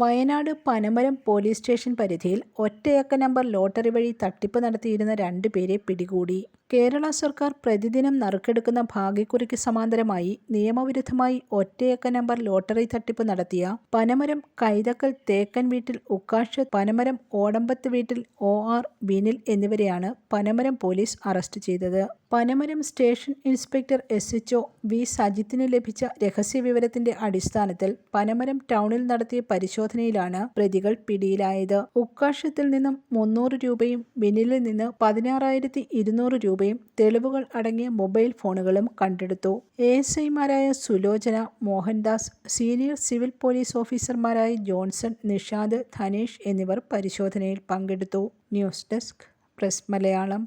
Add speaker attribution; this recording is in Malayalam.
Speaker 1: വയനാട് പനമരം പോലീസ് സ്റ്റേഷൻ പരിധിയിൽ ഒറ്റയക്ക നമ്പർ ലോട്ടറി വഴി തട്ടിപ്പ് നടത്തിയിരുന്ന രണ്ടുപേരെ പിടികൂടി. കേരള സർക്കാർ പ്രതിദിനം നറുക്കെടുക്കുന്ന ഭാഗ്യക്കുറിക്ക് സമാന്തരമായി നിയമവിരുദ്ധമായി ഒറ്റയക്ക നമ്പർ ലോട്ടറി തട്ടിപ്പ് നടത്തിയ പനമരം കൈതക്കൽ തേക്കൻ വീട്ടിൽ ഉക്കാഷ് പനമരം ഓടമ്പത്ത് വീട്ടിൽ ഒ ആർ വിനിൽ എന്നിവരെയാണ് പനമരം പോലീസ് അറസ്റ്റ് ചെയ്തത്. Panamaram station inspector S H O V സജിത്തിന് ലഭിച്ച രഹസ്യ വിവരത്തിന്റെ അടിസ്ഥാനത്തിൽ പനമരം ടൗണിൽ നടത്തിയ പരിശോധനയിലാണ് പ്രതികൾ പിടിയിലായത്. ഉക്കാഷത്തിൽ നിന്നും മുന്നൂറ് രൂപയും വിനിലിൽ നിന്ന് പതിനാറായിരത്തി ഇരുന്നൂറ് രൂപയും തെളിവുകൾ അടങ്ങിയ മൊബൈൽ ഫോണുകളും കണ്ടെടുത്തു. എ എസ് ഐമാരായ Sulochana Mohandas senior civil police ഓഫീസർമാരായ ജോൺസൺ നിഷാദ് ധനേഷ് എന്നിവർ പരിശോധനയിൽ പങ്കെടുത്തു.
Speaker 2: News desk press Malayalam.